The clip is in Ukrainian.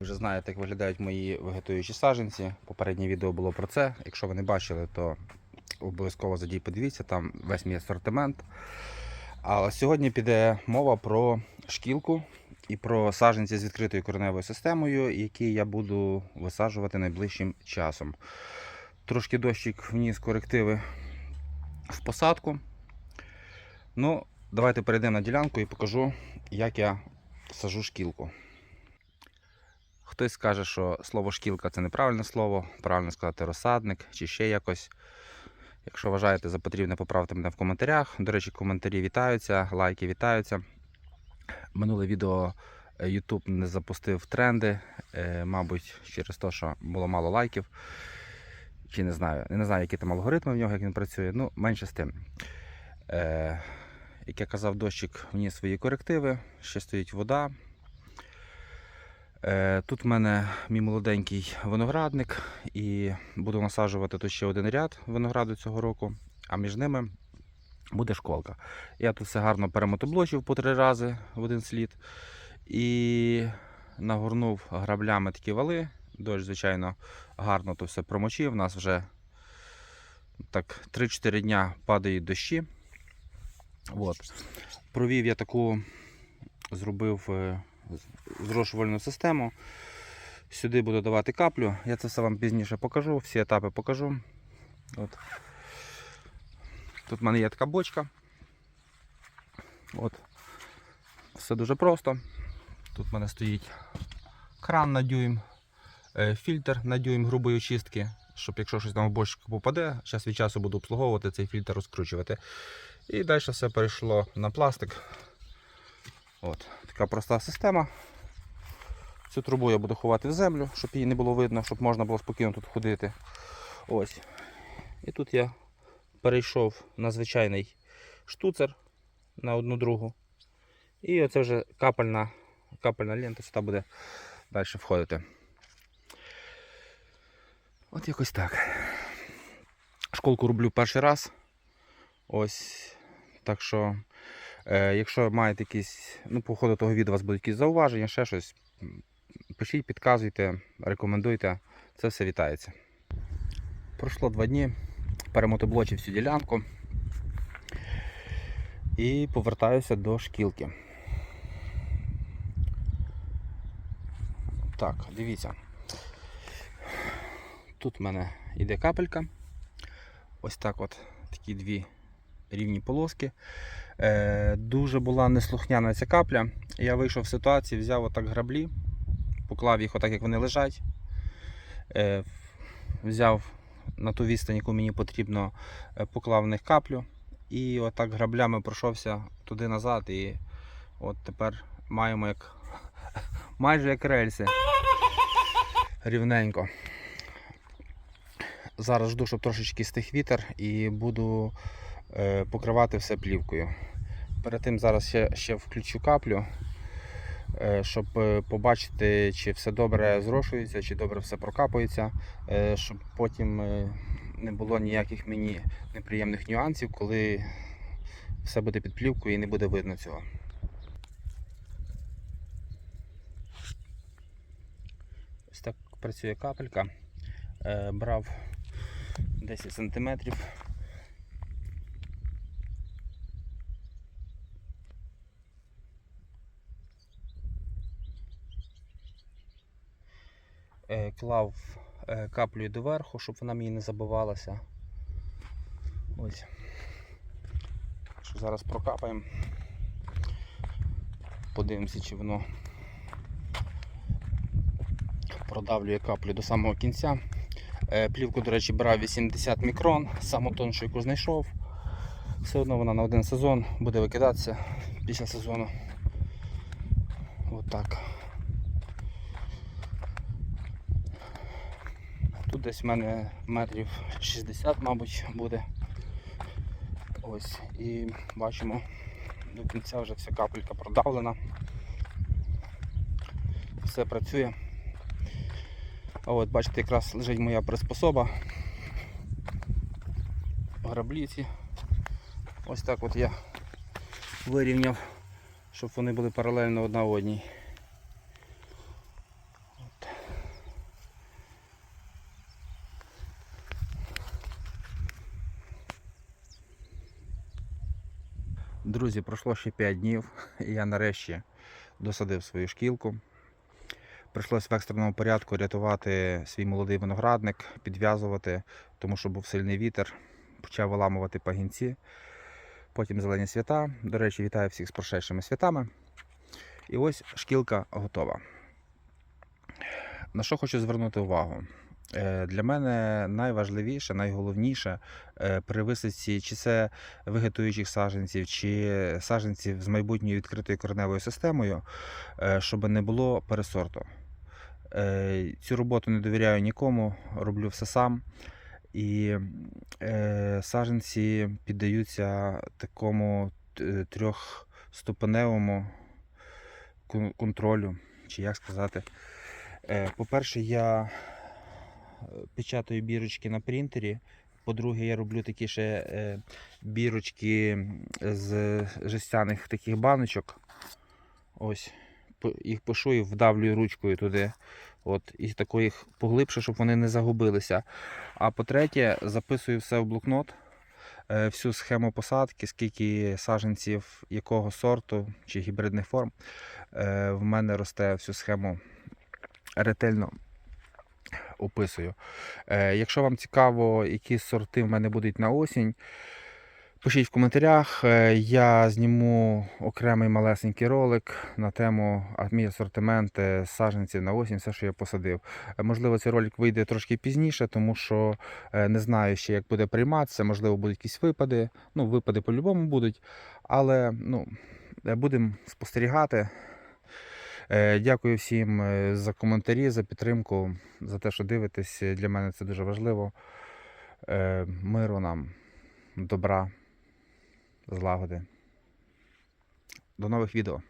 Вже знаєте, як виглядають мої вегетуючі саджанці. Попереднє відео було про це. Якщо ви не бачили, то обов'язково задій подивіться, там весь мій асортимент. А сьогодні піде мова про шкілку і про саджанці з відкритою кореневою системою, які я буду висаджувати найближчим часом. Трошки дощик вніс корективи в посадку. Ну, давайте перейдемо на ділянку і покажу, як я сажу шкілку. Хтось скаже, що слово шкілка це неправильне слово, правильно сказати розсадник чи ще якось. Якщо вважаєте за потрібне, поправте мене в коментарях. До речі, коментарі вітаються, лайки вітаються. Минуле відео е, YouTube не запустив тренди, е, мабуть, через те, що було мало лайків. Чи не знаю, не знаю, які там алгоритми в нього, як він працює. Ну, менше з тим. Е, як я казав, дощик вніс свої корективи, ще стоїть вода. Е, Тут в мене мій молоденький виноградник, і буду насаджувати тут ще один ряд винограду цього року, а між ними буде школка. Я тут все гарно перемотоблочив по три рази в один слід. І нагорнув граблями такі вали. Дощ, звичайно, гарно то все промочив. У нас вже так 3-4 дня падають дощі. От. Провів я таку, зробив е, зрошувальну систему. Сюди буду давати каплю. Я це все вам пізніше покажу, всі етапи покажу. От. Тут в мене є така бочка. От. Все дуже просто. Тут в мене стоїть кран на дюйм, е, фільтр на дюйм грубої очистки, щоб якщо щось там в бочку попаде, час від часу буду обслуговувати цей фільтр розкручувати. І далі все перейшло на пластик. От, Така проста система. Цю трубу я буду ховати в землю, щоб її не було видно, щоб можна було спокійно тут ходити. Ось. І тут я перейшов на звичайний штуцер на одну другу. І оце вже капельна, капельна лента сюди буде далі входити. От якось так. Школку роблю перший раз. Ось. Так що, якщо маєте якісь, ну, по ходу того відео у вас будуть якісь зауваження, ще щось, пишіть, підказуйте, рекомендуйте. Це все вітається. Пройшло два дні, перемотоблочив всю ділянку і повертаюся до шкілки. Так, дивіться. Тут в мене йде капелька. Ось так от такі дві рівні полоски. Е, дуже була неслухняна ця капля. Я вийшов з ситуації, взяв отак граблі, поклав їх отак, як вони лежать. Е, взяв на ту відстань, яку мені потрібно, е, поклав в них каплю. І отак граблями пройшовся туди назад. І от тепер маємо як майже як рельси. Рівненько. Зараз жду, щоб трошечки стих вітер і буду покривати все плівкою. Перед тим зараз ще, ще включу каплю, е, щоб е, побачити, чи все добре зрошується, чи добре все прокапується, е, щоб потім е, не було ніяких мені неприємних нюансів, коли все буде під плівкою і не буде видно цього. Ось так працює капелька. Е, брав 10 сантиметрів. Клав е, каплею доверху, щоб вона мені не забивалася. Ось. Що зараз прокапаємо. Подивимося, чи воно продавлює каплю до самого кінця. Е, Плівку, до речі, брав 80 мікрон, саму тоншу, яку знайшов. Все одно вона на один сезон буде викидатися після сезону. Отак. Тут десь в мене метрів 60, мабуть, буде. Ось. І бачимо, до кінця вже вся капелька продавлена. Все працює. А от бачите, якраз лежить моя приспособа. Грабліці. Ось так от я вирівняв, щоб вони були паралельно одна одній. Друзі, пройшло ще 5 днів, і я нарешті досадив свою шкілку. Прийшлось в екстреному порядку рятувати свій молодий виноградник, підв'язувати, тому що був сильний вітер, почав виламувати пагінці. Потім зелені свята. До речі, вітаю всіх з прошедшими святами. І ось шкілка готова. На що хочу звернути увагу? Е, Для мене найважливіше, найголовніше е, при висадці чи це вегетуючих саджанців, чи саджанців з майбутньою відкритою кореневою системою, е, щоб не було пересорту. Цю роботу не довіряю нікому, роблю все сам. І саджанці піддаються такому трьохступеневому контролю, чи як сказати. По-перше, я печатаю бірочки на принтері. По-друге, я роблю такі ще е, бірочки з жестяних таких баночок. Ось. Їх пишу і вдавлюю ручкою туди. От, і тако їх поглибше, щоб вони не загубилися. А по-третє, записую все в блокнот, е, всю схему посадки, скільки саджанців якого сорту чи гібридних форм. Е, В мене росте всю схему ретельно описую. Е, Якщо вам цікаво, які сорти в мене будуть на осінь, пишіть в коментарях. Е, Я зніму окремий малесенький ролик на тему мій асортимент е, саджанців на осінь, все, що я посадив. Е, Можливо, цей ролик вийде трошки пізніше, тому що е, не знаю ще, як буде прийматися. Можливо, будуть якісь випади. Ну, випади по-любому будуть. Але ну, е, будемо спостерігати. Е, Дякую всім е, за коментарі, за підтримку, за те, що дивитесь. Для мене це дуже важливо. Е, Миру нам, добра, злагоди. До нових відео.